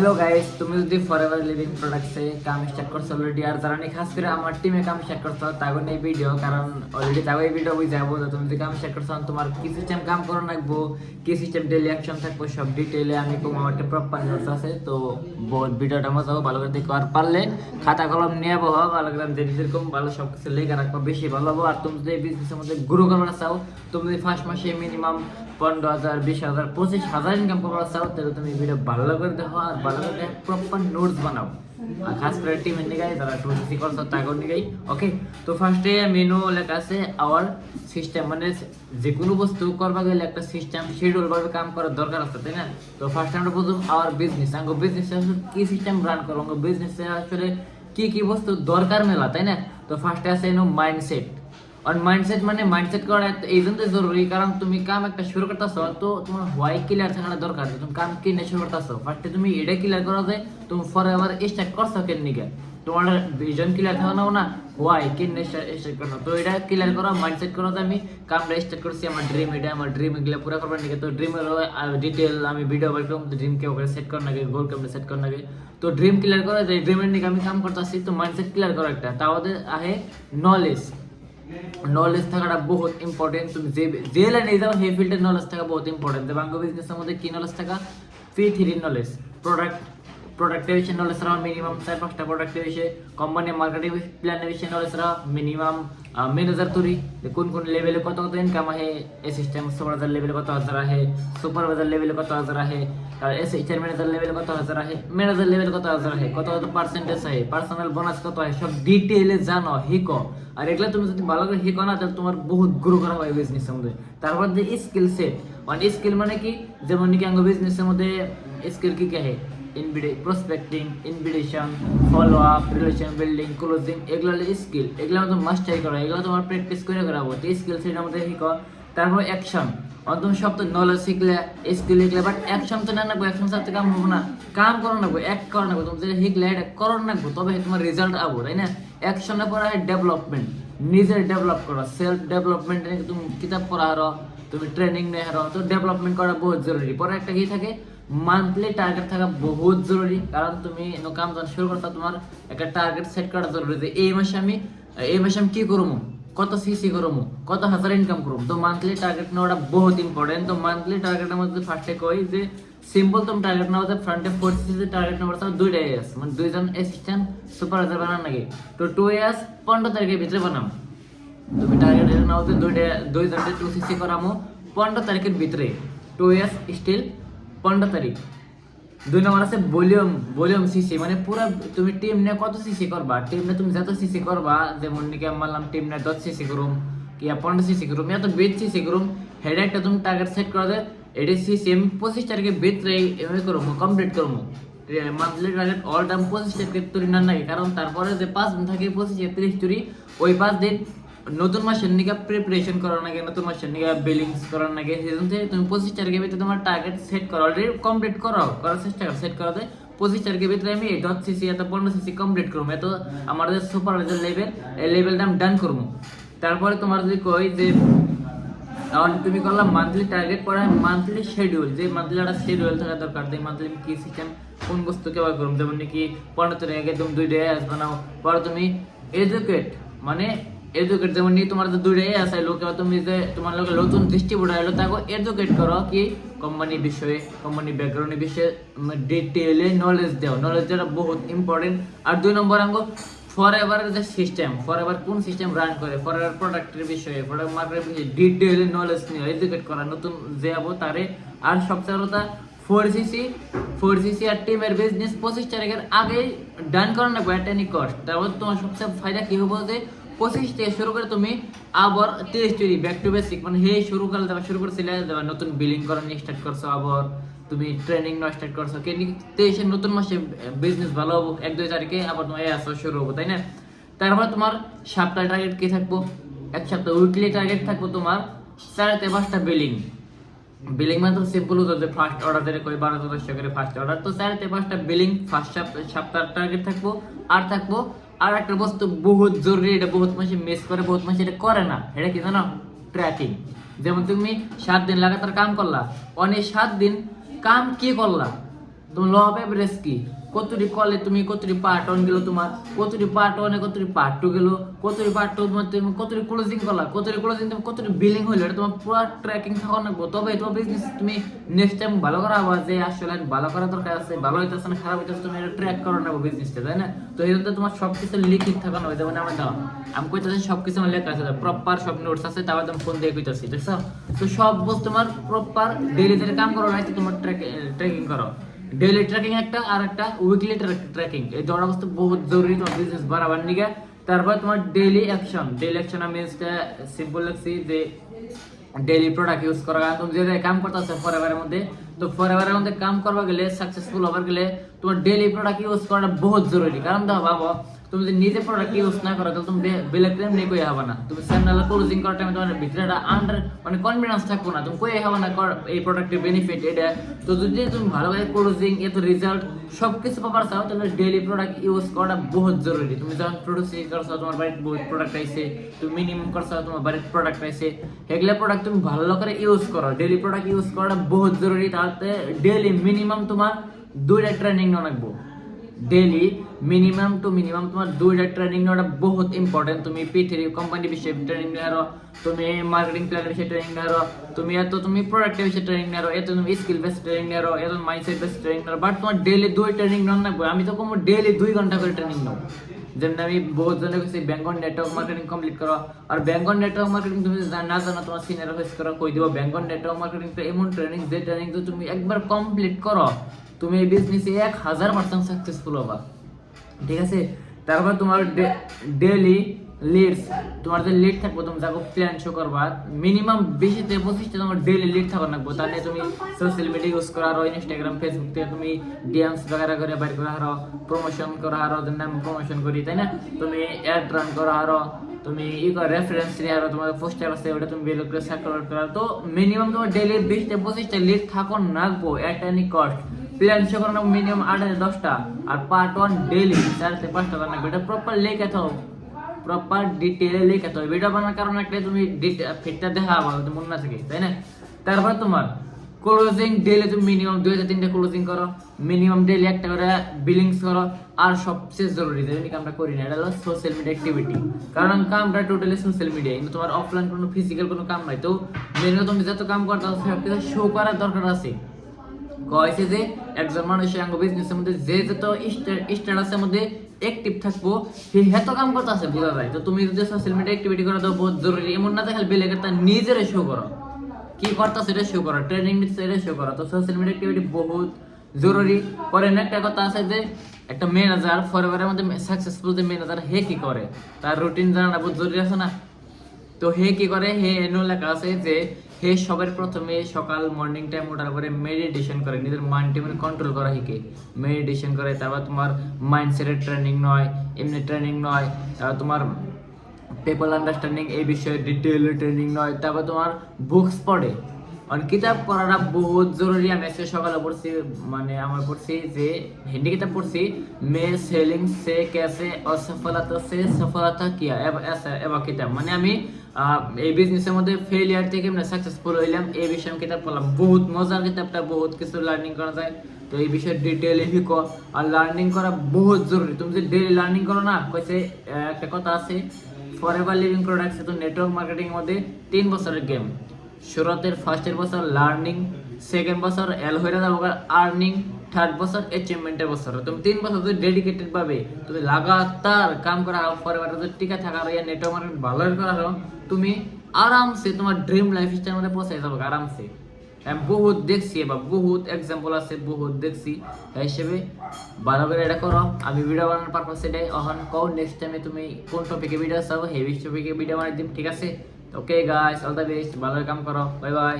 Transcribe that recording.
Hello guys তুমি যদি forever living প্রোডাক্টসে কাম স্টার্ট করছ অলরেডি আর যারা খাস করে আমার টিমে কাম স্টার্ট করছ, তাগো নেই ভিডিও কারণ অলরেডি তাগো এই ভিডিও বুঝ যাব। তো তুমি যদি কাম স্টার্ট করছ তোমার কি সিস্টেম কাম করো রাখব কি সিস্টেম ডেলি অ্যাকশন থাকব, সব ডিটেইলে আমি কম আমার একটা প্রপার নোটস আছে। তো বহুত ভিডিওটা মজা হবে ভালো করে দেখো। আর পারলে খাতা কলম নিয়ে বহ, ভালো করে যে যেরকম ভালো সব কিছু লেখা রাখব, বেশি ভালো হবে। আর তুমি যদি এই বিজনেসের মধ্যে গ্রো করার চাও, তুমি যদি ফার্স্ট মাসে মিনিমাম পনেরো হাজার, বিশ হাজার, পঁচিশ হাজার ইনকাম করার চাও, তাহলে তুমি ভিডিও ভালো করে দেখো, আর করে প্রপার নোটস বানাও। আর খাস করে টিমের নিগাই যারা টু সিসি করছ তাগর নিগাই। ওকে তো ফার্স্টে মেনু লেখা আছে আওয়ার সিস্টেম মানে যে কোনো বস্তু করবা গেলে একটা সিস্টেম শিডিউল ভাবে কাম করার দরকার আছে, তাই না? তো ফার্স্ট আমরা প্রথম আওয়ার বিজনেস আঙ্গো বিজনেস কি সিস্টেম রান করব, আঙ্গো বিজনেসে আসলে কি কি বস্তু দরকার মেলা, তাই না? তো ফার্স্টে আছে এনো মাইন্ডসেট আর মাইন্ডসেট মানে মাইন্ডসেট করা এই জন্য জরুরি, কারণ তুমি কাম একটা শুরু করতেছো, তো তোমার হোয়াই ক্লিয়ার থাকাটা দরকার তুমি কাম কিনে শুরু করতেছো। ফার্স্টে তুমি এটা ক্লিয়ার করো যে তুমি ফরে আবার স্টার্ট করছ কেন নিকে? তোমার ভিজন ক্লিয়ার থাকা নাও না হোয়াই কিনে স্টার্ট করো তো এটা ক্লিয়ার করো মাইন্ডসেট করো আমি কামটা স্টার্ট করছি, আমার ড্রিম এটা, আমার ড্রিম এগুলো পুরো করবার নিকে। তো ড্রিমের ডিটেল আমি ভিডিও বাই করব ড্রিম কে ওখানে সেট করার নাকি গোল কেমনে সেট করার নাকি তো ড্রিম ক্লিয়ার করো যে ড্রিমের নিকে আমি কাম করতেছি, তো মাইন্ডসেট ক্লিয়ার করো একটা। তাও আহে নলেজ নলেজ থাকাটা বহুত ইম্পর্টেন্ট তুমি যে যে লাইনে যাও, সেই ফিল্ডের নলেজ থাকা বহুত ইম্পর্টেন্ট বাংলা বিজনেসের মধ্যে কি নলেজ থাকা? পি থ্রি নলেজ প্রোডাক্ট প্রোডাক্টের বিষয়ে নলেজ রাখা মিনিমাম চার পাঁচটা প্রোডাক্টের বিষয়ে কোম্পানি মার্কেটিং প্ল্যানের বিষয়ে নলেজ রাখা মিনিমাম ম্যানেজার তৈরি। কোন কোন লেভেলে কত কত ইনকাম আহে অ্যাসিস্ট্যান্ট সুপারভাইজার লেভেলে কত হাজার আহে সুপারভাইজার লেভেলে কত হাজার আহে আর অ্যাসিস্ট্যান্ট ম্যানেজার লেভেলে কত হাজার আহে ম্যানেজার লেভেলে কত হাজার আহে কত কত পার্সেন্টেজ আহে পার্সোনাল বোনাস কত আহে সব ডিটেইলে জানো হিকো আর এগুলা তুমি যদি ভালো করে হিকো না, তাহলে তোমার বহুত গ্রো করা হয় বিজনেসের মধ্যে। তারপর যে স্কিল সেট মানে স্কিল মানে কি? যেমন নাকি আঙ্গ বিজনেসের মধ্যে স্কিল কি কি prospecting invitation follow up relation building closing এগুলো হলো স্কিল এগুলো আমাদের মাস্টারি করা, এগুলো তোমার প্র্যাকটিস করে করাবো। তো স্কিল সেটার মধ্যে শিখো তারপর অ্যাকশন তুমি সব তো নলেজ শিখলে স্কিল শিখলে বাট অ্যাকশন তো না নাকবো অ্যাকশন সাথে কাম হব না। কাম করো নাকবো এক করো নাকবো তুমি যেটা শিখলে এটা করো নাকবো তবে তোমার রেজাল্ট আবো, তাই না? অ্যাকশনের পর হয় ডেভেলপমেন্ট নিজের ডেভেলপ করো সেলফ ডেভেলপমেন্ট তুমি কিতাব পড়া হারো, তুমি ট্রেনিং নেই হারো, তো ডেভেলপমেন্ট করা বহুত জরুরি। পরে একটা কি থাকে মান্থলি টার্গেট থাকা বহুত জরুরি। কারণ তুমি কাম যখন শুরু করতে তোমার একটা টার্গেট সেট করা জরুরি যে এই মাসে আমি, এই মাসে আমি কি করব কত সিসি করব কত হাজার ইনকাম করব তো মান্থলি টার্গেট নেওয়াটা বহুত ইম্পর্টেন্ট তো মান্থলি টার্গেটের মধ্যে ফার্স্টে কই যে সিম্পল তুমি টার্গেট নেওয়া ফ্রন্টে ফোর সিসি টার্গেট নেওয়ার তাও দুইটা ইয়ার্স মানে দুইজন অ্যাসিস্ট্যান্ট সুপারভাইজার বানান নাকি? তো টু ইয়ার্স পনেরো তারিখের ভিতরে বানাম। তুমি টার্গেট নাও যে দুইটা, দুইজনকে টু সিসি করামো পনেরো তারিখের ভিতরে। টু ইয়ার্স স্টিল পনেরো তারিখ। দুই নম্বর আছে ভলিউম ভলিউম সিসি মানে পুরো তুমি টিম নিয়ে কত সিসি করবা? টিম নিয়ে তুমি যত সিসি করবা, যেমন নাকি আমি মানলাম টিম নিয়ে দশ সিসি করুম, কি পনেরো সিসি করুম, এত বেদ সিসি করুম হেডে একটা তুমি টার্গেট সেট করে দে এটি সিসি আমি পঁচিশ তারিখের ভিতরে এমনি করব কমপ্লিট করব মান্থলি টার্গেট অল টাইম পঁচিশ তারিখের তুরি না নাকি কারণ তারপরে যে পাঁচ দিন থাকে, পঁচিশ তিরিশ তুরি ওই পাঁচ দিন নতুন মাসের নিকা প্রিপারেশন করার নাকি, নতুন মাসের নিকা বিলিংস করার নাকি সেজন্য থেকে তুমি পঁচিশ তারিখের ভিতরে তোমার টার্গেট সেট করো। অলরেডি কমপ্লিট করো করার চেষ্টা করো সেট করাতে। পঁচিশ তারিখের ভিতরে আমি দশ সিসি এত পনেরো সিসি কমপ্লিট করব। এত আমাদের সুপারভাইজার লেভেল এই লেভেলটা আমি ডান করব। তারপরে তোমার যদি কই যে তুমি করলাম মান্থলি টার্গেট পরে মান্থলি শিডিউল যে মান্থলি একটা শিডিউল থাকা দরকার, যে মান্থলি কি সিস্টেম কোন বস্তু কেবার করুম যেমন নাকি পনেরো আগে তুমি দুই ডে বানাও, পরে তুমি এডুকেট মানে এডুকেট যেমন নিয়ে তোমার যে দুই ডে আছে, লোকে তুমি যে তোমার লোকে নতুন ডিস্ট্রিবিউটার এলো তাকে এডুকেট করো কি? কোম্পানি বিষয়ে কোম্পানি ব্যাকগ্রাউন্ডের বিষয়ে ডিটেলে নলেজ দাও। নলেজ দেওয়াটা বহুত ইম্পর্টেন্ট আর দুই নম্বর আঙ্গ ফর এভার যে সিস্টেম ফর এভার কোন সিস্টেম রান করে? ফর এভার প্রোডাক্টের বিষয়ে প্রোডাক্ট মার্কেটের বিষয়ে ডিটেইলে নলেজ নিয়ে এডুকেট করা, নতুন যে যাব তারে। আর সবচেয়ে কথা ফোর সিসি ফোর সিসি আর টিমের বিজনেস পঁচিশ তারিখের আগেই ডান করার না এনি কস্ট তারপর তোমার সবচেয়ে ফায়দা কি হব যে পঁচিশ থেকে শুরু করে তুমি আবার তিরিশ তৈরি ব্যাক টু বেসিক মানে হে শুরু করে দেওয়া শুরু করছিলে দেওয়া, নতুন বিলিং করা, নিয়ে স্টার্ট করছ আবার। তুমি ট্রেনিং নেওয়া স্টার্ট করছ। কে তেইশের নতুন মাসে বিজনেস ভালো হব, এক, দুই তারিখে আবার তোমার আসা, শুরু হব, তাই না? তারপর তোমার সপ্তাহ টার্গেট কি থাকব? এক সপ্তাহ উইকলি টার্গেট থাকব তোমার চারতে পাঁচটা বিলিং বিলিং মানে তো সিম্পল হতো ফার্স্ট অর্ডার দিলে কই বারো দশটা করে ফার্স্ট অর্ডার তো চারতে পাঁচটা বিলিং ফার্স্ট সপ্তাহ টার্গেট থাকব। আর থাকব আর একটা বস্তু বহুত জরুরি, এটা বহুত মানুষ মিস করে, বহুত মানুষ এটা করে না। এটা কি জানো? ট্র্যাকিং যেমন তুমি সাত দিন লাগাতার কাম করলা অনেক সাত দিন কাম কি করলা? তোমার ল এভারেজ কি? কতটি কলে তুমি, কতটি পার্ট অন গেল তোমার? কতটি পার্ট ওয়ানে কতটি পার্ট টু গেলো? কতটি পার্ট টু তুমি, কতটি ক্লোজিং করলা? কতটি ক্লোজিং তুমি, কতটি বিলিং হইল? এটা তোমার পুরো ট্র্যাকিং থাকা রাখব তবে তোমার বিজনেস তুমি নেক্সট টাইম ভালো করা হবা যে, আসলে ভালো করা দরকার আছে, ভালো হইতেছে না, খারাপ হইতেছে, তুমি এটা ট্র্যাক করো নেব বিজনেসটা তাই না? তো এই জন্য তোমার সব কিছু লিখিত থাকা নয় যেমন আমার দাও, আমি কইতেছি সব কিছু আমার লেখা আছে প্রপার সব নোটস আছে, তারপর তুমি ফোন দিয়ে কইতেছি দেখছ তো সব বস্তু তোমার প্রপার যেটা কাম করো নাই তোমার ট্র্যাকিং করো। ডেইলি ট্র্যাকিং একটা আর একটা উইকলি ট্র্যাকিং এই দুটো বস্তু বহুত জরুরি তোমার বিজনেস বাড়াবার নিগে তারপর তোমার ডেইলি অ্যাকশন ডেলি অ্যাকশন আমি সিম্পল লাগছি যে ডেইলি প্রোডাক্ট ইউজ করা কারণ। তুমি যে কাম করতেছো ফরএভারের মধ্যে, তো ফরএভারের মধ্যে কাম করবা গেলে সাকসেসফুল হবার গেলে তোমার ডেইলি প্রোডাক্ট ইউজ করাটা বহুত জরুরি। কারণ দেখো বাবা তুমি যদি নিজে প্রোডাক্ট ইউজ না করো, তাহলে তুমি বেলেগ টাইম নিয়ে কই হবে না। তুমি চ্যানেল ক্লোজিং করার টাইমে তোমার ভিতরে একটা আন্ডার মানে কনফিডেন্স থাকব না। তুমি কই হবে না, কর এই প্রোডাক্টের বেনিফিট এটা। তো যদি তুমি ভালোভাবে ক্লোজিং এত রেজাল্ট সব কিছু পাবার চাও, তাহলে ডেইলি প্রোডাক্ট ইউজ করাটা বহুত জরুরি। তুমি যখন প্রোডিউসিং করছ, তোমার বাড়িতে বহুত প্রোডাক্ট আইছে, তুমি মিনিমাম করছ, তোমার বাড়িতে প্রোডাক্ট আইছে, এগুলা প্রোডাক্ট তুমি ভালো করে ইউজ করো। ডেইলি প্রোডাক্ট ইউজ করাটা বহুত জরুরি, তাতে ডেইলি মিনিমাম তোমার দুইটা ট্রেনিং রাখব ডেইলি মিনিমাম টু মিনিমাম তোমার দুইটা ট্রেনিং নেওয়াটা বহুত ইম্পর্টেন্ট তুমি পৃথিবী কোম্পানি বিষয়ে ট্রেনিং নেওয়ারো, তুমি মার্কেটিং প্ল্যানের বিষয়ে ট্রেনিং নেওয়ারো, তুমি এত তুমি প্রোডাক্টের বিষয়ে ট্রেনিং নেওয়ারো, এত তুমি স্কিল বেস ট্রেনিং নেওয়ারো, এত মাইন্ডসেট বেস ট্রেনিং নেওয়ারো বাট তোমার ডেইলি দুই ট্রেনিং নেওয়ার না আমি তো কোনো ডেইলি দুই ঘণ্টা করে ট্রেনিং নেব। যেমন আমি বহুত জনে গেছি ব্যাঙ্গন নেটওয়ার্ক মার্কেটিং কমপ্লিট করো আর বেংকৰ নেটওয়ার্ক মার্কেটিং তুমি না জানো তোমার সিনিয়র ফেস করো কই দিব নেটওয়ার্ক মার্কেটিং তো এমন ট্রেনিং যে ট্রেনিং তো তুমি একবার কমপ্লিট করো তুমি এই বিজনেসে এক হাজার পার্সেন্ট সাকসেসফুল হবা। ঠিক আছে? তারপর তোমার ডেলি লিডস তোমার যে লিড থাকব, তুমি যাকে প্ল্যান শো করবা মিনিমাম বিশিতে পঁচিশটা তোমার ডেলি লিড থাকা লাগবো তাহলে তুমি সোশ্যাল মিডিয়া ইউজ করা, আরও ইনস্টাগ্রাম ফেসবুক থেকে তুমি ডিএমস বাগেরা করে বাইর করা, আরও প্রমোশন করা, আরও নাম প্রমোশন করি, তাই না? তুমি অ্যাড রান করা, আরও তুমি ই কর রেফারেন্স নিয়ে আরও তোমার পোস্টার আছে, ওটা তুমি বের করে সার্কুলেট করা। তো মিনিমাম তোমার ডেলি বিশটা পঁচিশটা লিড থাকো লাগবো at any cost plan show করানো মিনিমাম আট হাজার দশটা আর পার্ট ওয়ান ডেলি চার থেকে পাঁচটা বানাবে এটা প্রপার লেখে থাও। প্রপার ডিটেলে লেখে থাও ভিডিও বানানোর কারণে একটা তুমি ফিটটা দেখা হবে মনে না থাকে, তাই না? তারপর তোমার ক্লোজিং ডেলি তুমি মিনিমাম দুই হাজার তিনটে ক্লোজিং করো মিনিমাম ডেলি একটা করে বিলিংস করো, আর সবচেয়ে জরুরি, যেটা কামটা করি না, এটা হলো সোশ্যাল মিডিয়া অ্যাক্টিভিটি কারণ কামটা টোটালি সোশ্যাল মিডিয়া কিন্তু তোমার অফলাইন কোনো ফিজিক্যাল কোনো কাম নাই। তো মেনু তুমি যত কাম করতে সব কিছু শো করার দরকার আছে। কয়েছে যে একজন মানুষের আঙ্গ বিজনেসের মধ্যে যে যত স্ট্যাটাসের মধ্যে অ্যাক্টিভ থাকব। হেত কাম করতে আছে বোঝা যায় তো তুমি যদি সোশ্যাল মিডিয়া অ্যাক্টিভিটি করা তো বহুত জরুরি। এমন না দেখাল বেলে তার নিজেরে শো করো। কি করতে সেটা শো করো ট্রেনিং দিচ্ছে এটা শো করো। তো সোশ্যাল মিডিয়া অ্যাক্টিভিটি বহুত জরুরি। পরে একটা কথা আছে যে, একটা ম্যানেজার ফরএভারের মধ্যে সাকসেসফুল যে ম্যানেজার হে কি করে? তার রুটিন জানাটা বহুত জরুরি আছে না? তো হে কি করে? হে এনো লেখা আছে যে হে সবার প্রথমে সকাল মর্নিং টাইম ওঠার পরে মেডিটেশন করে, নিজের মাইন্ড মানে কন্ট্রোল করা শিখে। মেডিটেশন করে, তারপর তোমার মাইন্ডসেটের ট্রেনিং নয়, এমনি ট্রেনিং নয়, তারপর তোমার পেপার আন্ডারস্ট্যান্ডিং এই বিষয়ে ডিটেল ট্রেনিং নয়, তারপর তোমার বুকস পড়ে। অন কিতাব পড়াটা বহুত জরুরি। আমি আজকে সকালে পড়ছি মানে আমার পড়ছি যে হিন্দি কিতাব পড়ছি। মে সেলিং সে ক্যাসে অসফলতা, সে, সফলতা, কিয়া এবার কিতাব। মানে আমি এই বিজনেসের মধ্যে ফেলিয়ার থেকে মানে সাকসেসফুল হইলাম। এই বিষয়ে আমি কিতাব পড়লাম। বহুত মজার কিতাবটা, বহুত কিছু লার্নিং করা যায়। তো এই বিষয়ে ডিটেলে শিখো আর লার্নিং করা বহুত জরুরি। তুমি যদি ডেইলি লার্নিং করো না কয়েছে একটা কথা আছে ফর এভার লিভিং প্রোডাক্টস এত নেটওয়ার্ক মার্কেটিং মধ্যে তিন বছরের গেম শুরুতের ফার্স্টের বছর লার্নিং সেকেন্ড বছর এল হয়ে যাব আর্নিং থার্ড বছর অ্যাচিভমেন্টের বছর। তুমি তিন বছর যদি ডেডিকেটেড ভাবে তুমি লাগাতার কাম করা পরে যদি টিকা থাকার ইয়া নেটওয়ার্ক মার্কেট ভালো করা তুমি আরামসে তোমার ড্রিম লাইফ স্টাইল মধ্যে পৌঁছে যাবে আরামসে। আমি বহুত দেখছি, বা বহুত এক্সাম্পল আছে, বহুত দেখছি। তাই হিসেবে ভালো করে এটা করো। আমি ভিডিও বানানোর পারপাস এটাই। অহন কও নেক্সট টাইমে তুমি কোন টপিকে ভিডিও চাও হেভি টপিকে ভিডিও বানাই দিম, ঠিক আছে? Okay guys all the best ভালো করে কাম করো বাই বাই